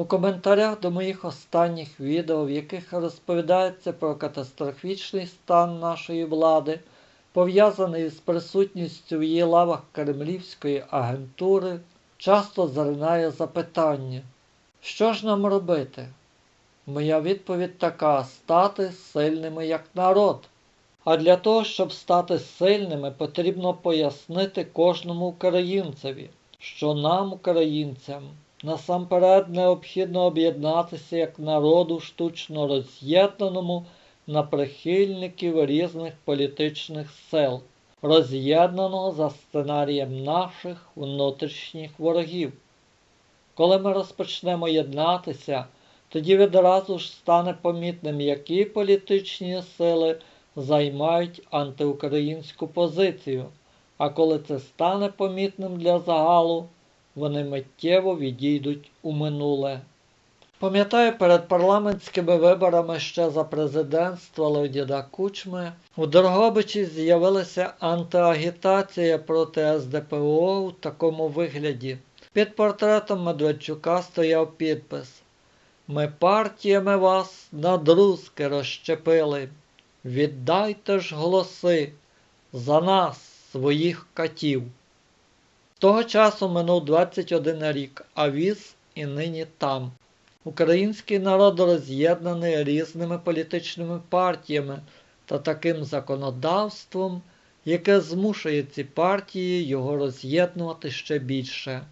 У коментарях до моїх останніх відео, в яких розповідається про катастрофічний стан нашої влади, пов'язаний з присутністю в її лавах кремлівської агентури, часто заринає запитання, що ж нам робити? Моя відповідь така стати сильними як народ. А для того, щоб стати сильними, потрібно пояснити кожному українцеві, що нам, українцям, насамперед необхідно об'єднатися як народу штучно роз'єднаному на прихильників різних політичних сил, роз'єднаного за сценарієм наших внутрішніх ворогів. Коли ми розпочнемо єднатися, тоді відразу ж стане помітним, які політичні сили займають антиукраїнську позицію, а коли це стане помітним для загалу, вони миттєво відійдуть у минуле. Пам'ятаю, перед парламентськими виборами ще за президентства Леоніда Кучми у Дрогобичі з'явилася антиагітація проти СДПО у такому вигляді. Під портретом Медведчука стояв підпис Ми партіями вас на друзки розщепили. Віддайте ж голоси за нас, своїх катів. Того часу минув 21 рік, а віз і нині там. Український народ роз'єднаний різними політичними партіями та таким законодавством, яке змушує ці партії його роз'єднувати ще більше.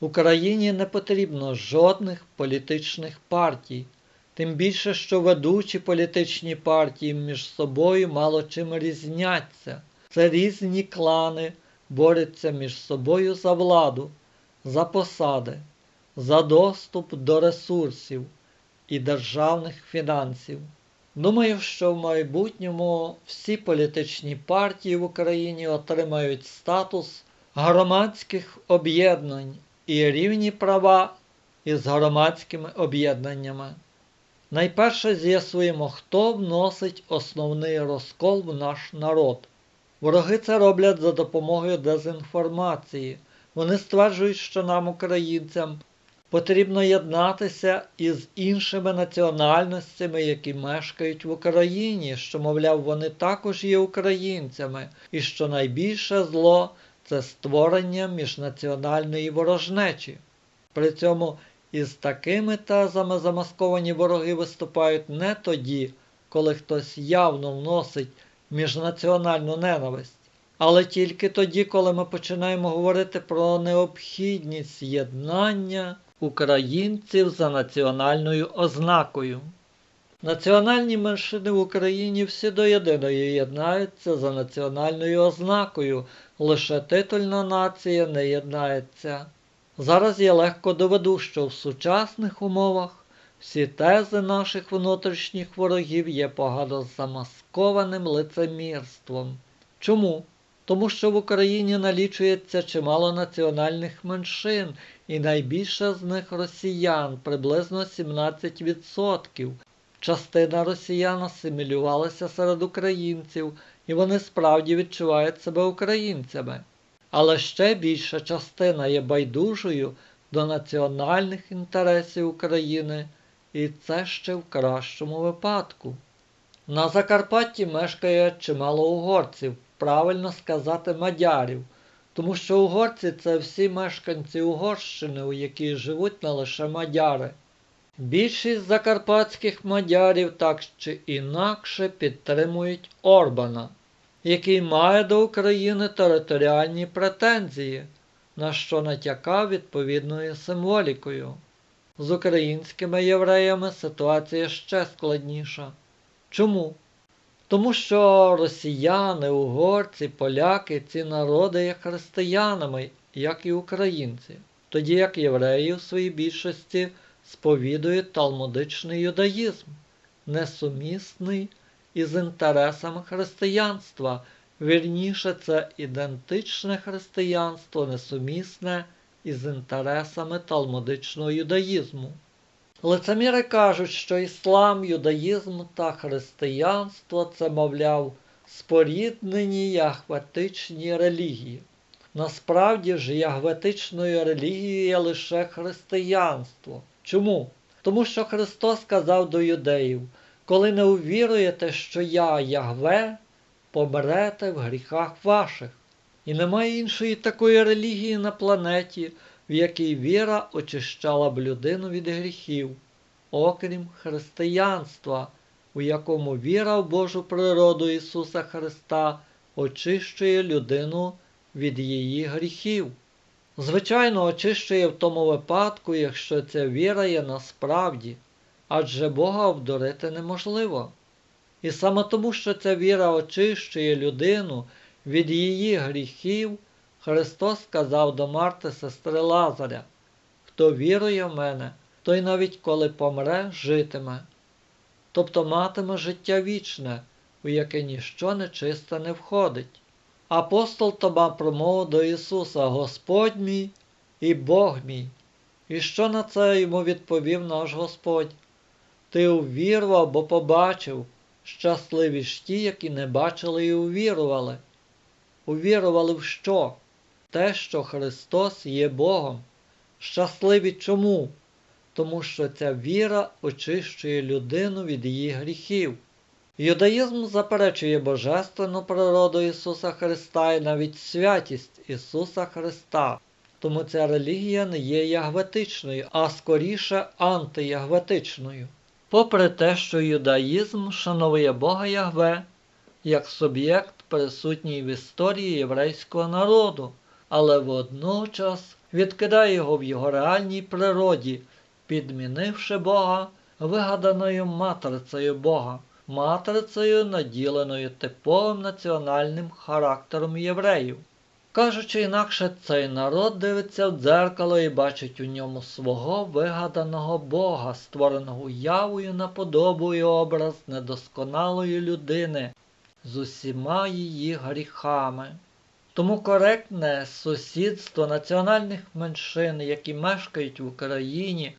Україні не потрібно жодних політичних партій, тим більше, що ведучі політичні партії між собою мало чим різняться. Це різні клани борються між собою за владу, за посади, за доступ до ресурсів і державних фінансів. Думаю, що в майбутньому всі політичні партії в Україні отримають статус громадських об'єднань і рівні права із громадськими об'єднаннями. Найперше з'ясуємо, хто вносить основний розкол в наш народ. Вороги це роблять за допомогою дезінформації. Вони стверджують, що нам, українцям, потрібно єднатися із іншими національностями, які мешкають в Україні, що, мовляв, вони також є українцями, і що найбільше зло це створення міжнаціональної ворожнечі. При цьому із такими тезами замасковані вороги виступають не тоді, коли хтось явно вносить міжнаціональну ненависть, але тільки тоді, коли ми починаємо говорити про необхідність єднання українців за національною ознакою. Національні меншини в Україні всі до єдиної єднаються за національною ознакою, лише титульна нація не єднається. Зараз я легко доведу, що в сучасних умовах всі тези наших внутрішніх ворогів є погано замаскованим лицемірством. Чому? Тому що в Україні налічується чимало національних меншин, і найбільше з них росіян, приблизно 17%. Частина росіян асимілювалася серед українців, і вони справді відчувають себе українцями. Але ще більша частина є байдужою до національних інтересів України, і це ще в кращому випадку. На Закарпатті мешкає чимало угорців, правильно сказати мадярів, тому що угорці це всі мешканці Угорщини, у якій живуть не лише мадяри. Більшість закарпатських мадярів так чи інакше підтримують Орбана, який має до України територіальні претензії, на що натякав відповідною символікою. З українськими євреями ситуація ще складніша. Чому? Тому що росіяни, угорці, поляки ці народи є християнами, як і українці, тоді як євреї в своїй більшості сповідують талмудичний юдаїзм, несумісний із інтересами християнства. Вірніше, це ідентичне християнство, несумісне із інтересами талмудичного юдаїзму. Лицеміри кажуть, що іслам, юдаїзм та християнство це, мовляв, споріднені ягветичні релігії. Насправді ж ягветичною релігією є лише християнство. Чому? Тому що Христос сказав до юдеїв, коли не увіруєте, що я Ягве, помрете в гріхах ваших. І немає іншої такої релігії на планеті, в якій віра очищала б людину від гріхів, окрім християнства, у якому віра в Божу природу Ісуса Христа очищує людину від її гріхів. Звичайно, очищує в тому випадку, якщо ця віра є насправді, адже Бога обдурити неможливо. І саме тому, що ця віра очищує людину від її гріхів, Христос сказав до Марти, сестри Лазаря, хто вірує в мене, той навіть коли помре, житиме, тобто матиме життя вічне, у яке ніщо нечисте не входить. Апостол Тома промовив до Ісуса, Господь мій і Бог мій. І що на це йому відповів наш Господь? Ти увірував, бо побачив, щасливі ж ті, які не бачили і увірували. Увірували в що? Те, що Христос є Богом. Щасливі чому? Тому що ця віра очищує людину від її гріхів. Юдаїзм заперечує божественну природу Ісуса Христа і навіть святість Ісуса Христа. Тому ця релігія не є ягветичною, а скоріше антиягветичною. Попри те, що юдаїзм шанує Бога Ягве як суб'єкт, присутній в історії єврейського народу, але водночас відкидає його в його реальній природі, підмінивши Бога вигаданою матрицею Бога матрицею, наділеною типовим національним характером євреїв. Кажучи інакше, цей народ дивиться в дзеркало і бачить у ньому свого вигаданого Бога, створеного уявою на подобу і образ недосконалої людини з усіма її гріхами. Тому коректне сусідство національних меншин, які мешкають в Україні,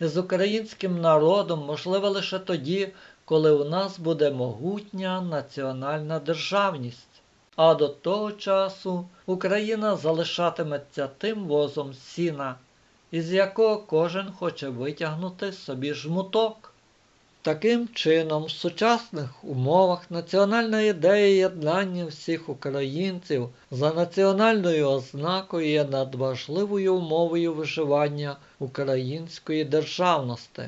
з українським народом можливе лише тоді, коли у нас буде могутня національна державність. А до того часу Україна залишатиметься тим возом сіна, із якого кожен хоче витягнути собі жмуток. Таким чином, в сучасних умовах національна ідея єднання всіх українців за національною ознакою є надважливою умовою виживання української державності.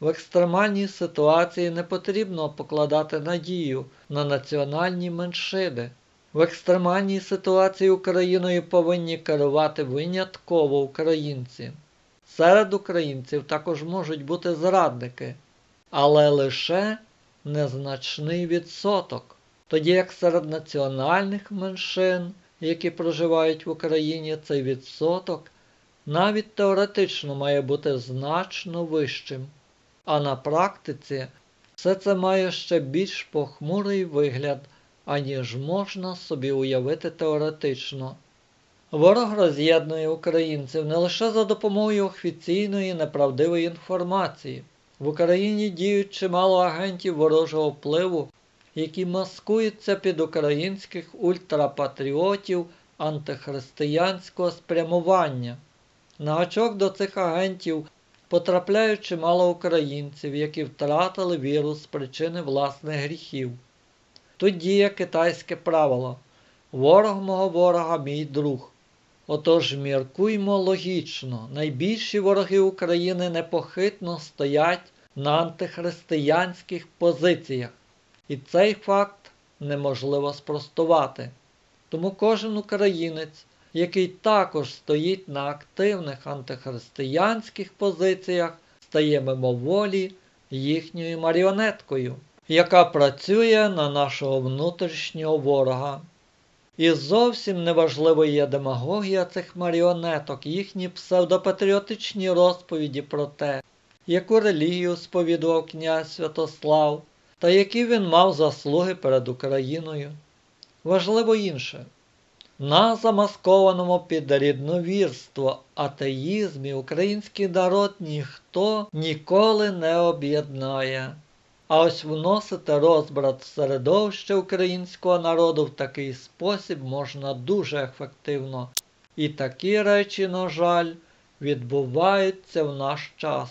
В екстремальній ситуації не потрібно покладати надію на національні меншини. В екстремальній ситуації Україною повинні керувати винятково українці. Серед українців також можуть бути зрадники, але лише незначний відсоток. Тоді як серед національних меншин, які проживають в Україні, цей відсоток навіть теоретично має бути значно вищим. А на практиці все це має ще більш похмурий вигляд, аніж можна собі уявити теоретично. Ворог роз'єднує українців не лише за допомогою офіційної неправдивої інформації. В Україні діють чимало агентів ворожого впливу, які маскуються під українських ультрапатріотів антихристиянського спрямування. На очок до цих агентів потрапляють чимало українців, які втратили віру з причини власних гріхів. Тут діє китайське правило ворог мого ворога мій друг. Отож міркуймо логічно, найбільші вороги України непохитно стоять на антихристиянських позиціях, і цей факт неможливо спростувати. Тому кожен українець, який також стоїть на активних антихристиянських позиціях, стає мимоволі їхньою маріонеткою, яка працює на нашого внутрішнього ворога. І зовсім неважливо є демагогія цих маріонеток, їхні псевдопатріотичні розповіді про те, яку релігію сповідував князь Святослав, та які він мав заслуги перед Україною. Важливо інше. На замаскованому під рідновірство атеїзмі український народ ніхто ніколи не об'єднає. А ось вносити розбрат середовище українського народу в такий спосіб можна дуже ефективно. І такі речі, на жаль, відбуваються в наш час.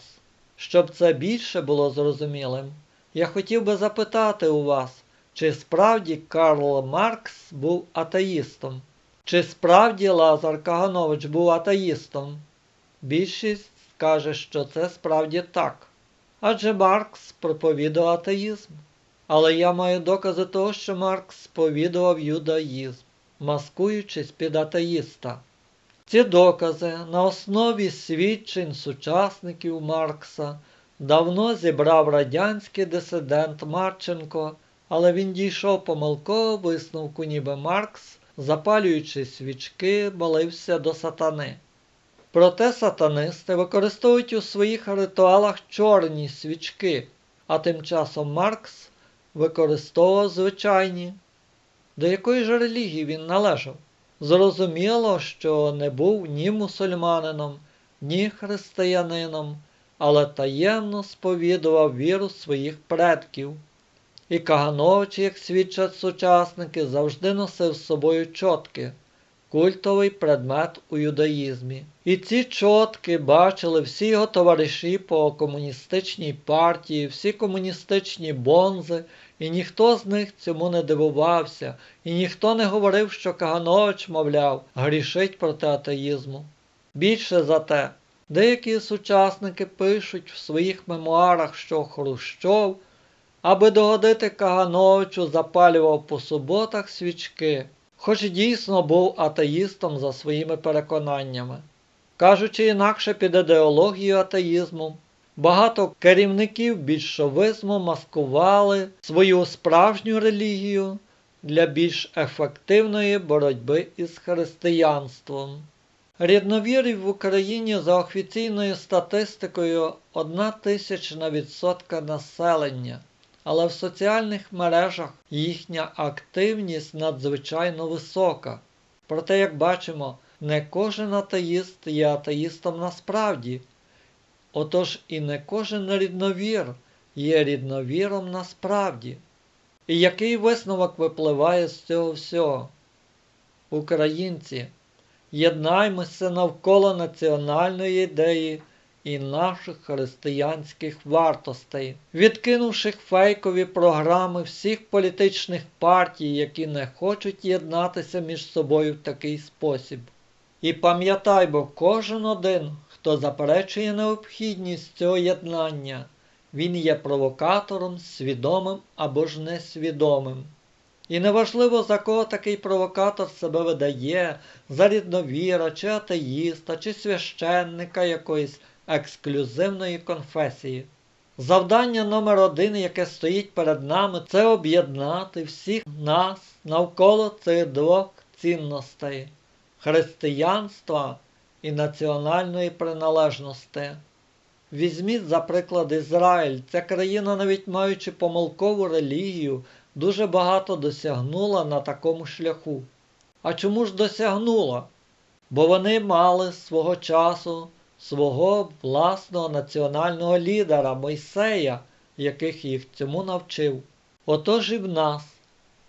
Щоб це більше було зрозумілим, я хотів би запитати у вас, чи справді Карл Маркс був атеїстом? Чи справді Лазар Каганович був атеїстом? Більшість скаже, що це справді так. Адже Маркс проповідував атеїзм. Але я маю докази того, що Маркс сповідував юдаїзм, маскуючись під атеїста. Ці докази на основі свідчень сучасників Маркса давно зібрав радянський дисидент Марченко, але він дійшов помилкового висновку, ніби Маркс, запалюючи свічки, молився до сатани. Проте сатанисти використовують у своїх ритуалах чорні свічки, а тим часом Маркс використовував звичайні. До якої ж релігії він належав? Зрозуміло, що не був ні мусульманином, ні християнином, але таємно сповідував віру своїх предків. І Каганович, як свідчать сучасники, завжди носив з собою чотки, культовий предмет у юдаїзмі. І ці чотки бачили всі його товариші по комуністичній партії, всі комуністичні бонзи, і ніхто з них цьому не дивувався, і ніхто не говорив, що Каганович, мовляв, грішить проти атеїзму. Більше за те, деякі сучасники пишуть в своїх мемуарах, що Хрущов, аби догодити Кагановичу, запалював по суботах свічки, хоч дійсно був атеїстом за своїми переконаннями. Кажучи інакше під ідеологією атеїзму, багато керівників більшовизму маскували свою справжню релігію для більш ефективної боротьби із християнством. Рідновірів в Україні за офіційною статистикою одна тисячна відсотка населення, але в соціальних мережах їхня активність надзвичайно висока. Проте, як бачимо, не кожен атеїст є атеїстом насправді. Отож і не кожен рідновір є рідновіром насправді. І який висновок випливає з цього всього? Українці, єднаймося навколо національної ідеї і наших християнських вартостей, відкинувши фейкові програми всіх політичних партій, які не хочуть єднатися між собою в такий спосіб. І пам'ятаймо, кожен один, хто заперечує необхідність цього єднання, він є провокатором, свідомим або ж несвідомим. І неважливо, за кого такий провокатор себе видає, за рідновіра, чи атеїста, чи священника якоїсь ексклюзивної конфесії. Завдання номер один, яке стоїть перед нами, це об'єднати всіх нас навколо цих двох цінностей християнства і національної приналежності. Візьміть, за приклад, Ізраїль. Ця країна, навіть маючи помилкову релігію, дуже багато досягнула на такому шляху. А чому ж досягнула? Бо вони мали свого часу свого власного національного лідера Мойсея, яких їх цьому навчив. Отож і в нас,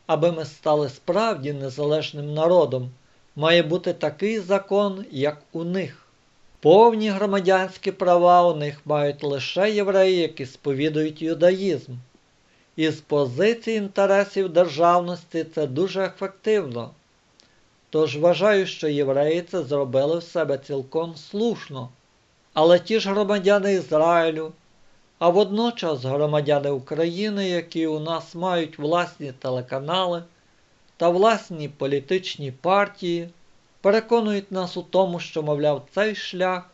аби ми стали справді незалежним народом, має бути такий закон, як у них. Повні громадянські права у них мають лише євреї, які сповідують юдаїзм. І з позиції інтересів державності це дуже ефективно. Тож вважаю, що євреї це зробили в себе цілком слушно. Але ті ж громадяни Ізраїлю, а водночас громадяни України, які у нас мають власні телеканали та власні політичні партії, переконують нас у тому, що, мовляв, цей шлях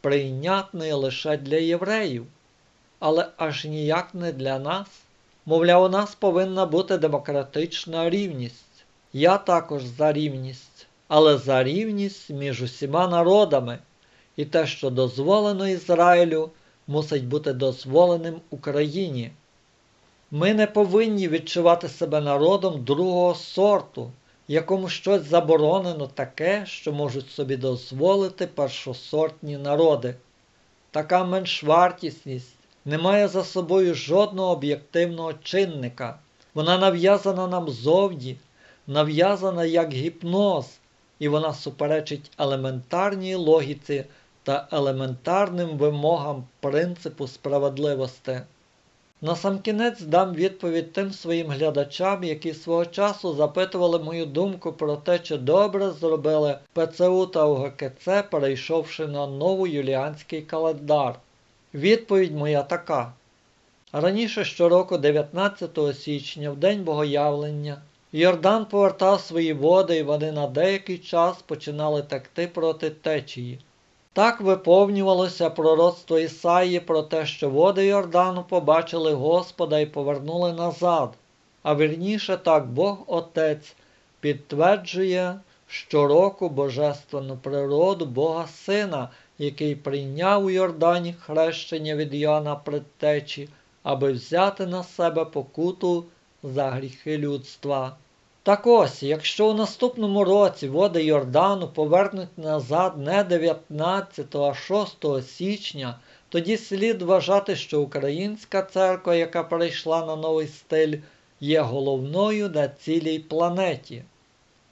прийнятний лише для євреїв, але аж ніяк не для нас. Мовляв, у нас повинна бути демократична рівність. Я також за рівність, але за рівність між усіма народами, і те, що дозволено Ізраїлю, мусить бути дозволеним Україні. Ми не повинні відчувати себе народом другого сорту, якому щось заборонено таке, що можуть собі дозволити першосортні народи. Така меншвартісність не має за собою жодного об'єктивного чинника. Вона нав'язана нам зовні, нав'язана як гіпноз, і вона суперечить елементарній логіці та елементарним вимогам принципу справедливості. Насамкінець дам відповідь тим своїм глядачам, які свого часу запитували мою думку про те, чи добре зробили ПЦУ та УГКЦ, перейшовши на новоюліанський календар. Відповідь моя така. Раніше щороку, 19 січня, в день богоявлення, Йордан повертав свої води, і вони на деякий час починали текти проти течії. Так виповнювалося пророцтво Ісаї про те, що води Йордану побачили Господа і повернули назад, а вірніше так Бог Отець підтверджує щороку божественну природу Бога Сина, який прийняв у Йордані хрещення від Йоанна Предтечі, аби взяти на себе покуту за гріхи людства. Так ось, якщо у наступному році води Йордану повернуть назад не 19, а 6 січня, тоді слід вважати, що українська церква, яка перейшла на новий стиль, є головною на цілій планеті.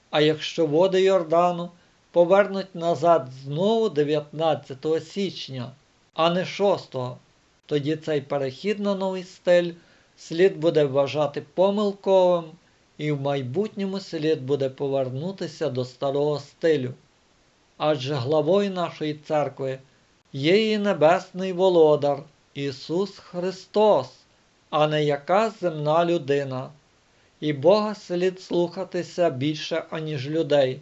А якщо води Йордану повернуть назад знову 19 січня, а не 6, тоді цей перехід на новий стиль слід буде вважати помилковим і в майбутньому слід буде повернутися до старого стилю. Адже главою нашої церкви є її Небесний Володар Ісус Христос, а не якась земна людина, і Бога слід слухатися більше, аніж людей.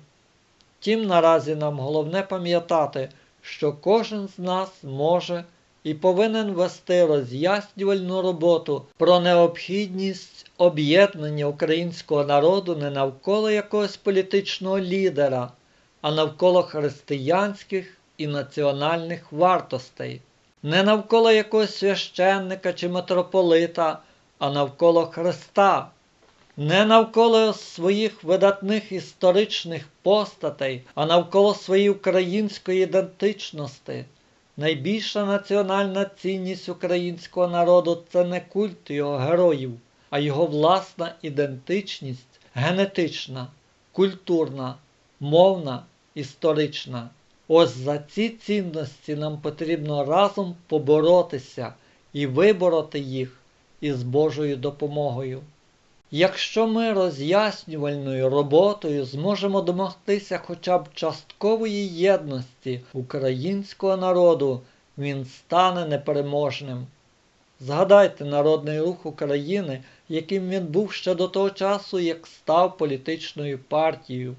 Тім наразі нам головне пам'ятати, що кожен з нас може і повинен вести роз'яснювальну роботу про необхідність об'єднання українського народу не навколо якогось політичного лідера, а навколо християнських і національних вартостей, не навколо якогось священника чи митрополита, а навколо Христа. Не навколо своїх видатних історичних постатей, а навколо своєї української ідентичності. Найбільша національна цінність українського народу це не культ його героїв, а його власна ідентичність генетична, культурна, мовна, історична. Ось за ці цінності нам потрібно разом поборотися і вибороти їх із Божою допомогою. Якщо ми роз'яснювальною роботою зможемо домогтися хоча б часткової єдності українського народу, він стане непереможним. Згадайте народний рух України, яким він був ще до того часу, як став політичною партією.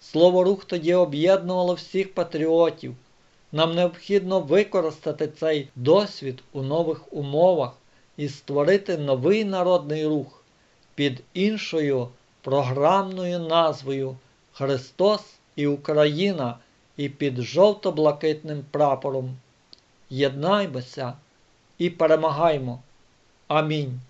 Слово рух тоді об'єднувало всіх патріотів. Нам необхідно використати цей досвід у нових умовах і створити новий народний рух під іншою програмною назвою Христос і Україна і під жовто-блакитним прапором. Єднаймося і перемагаймо. Амінь.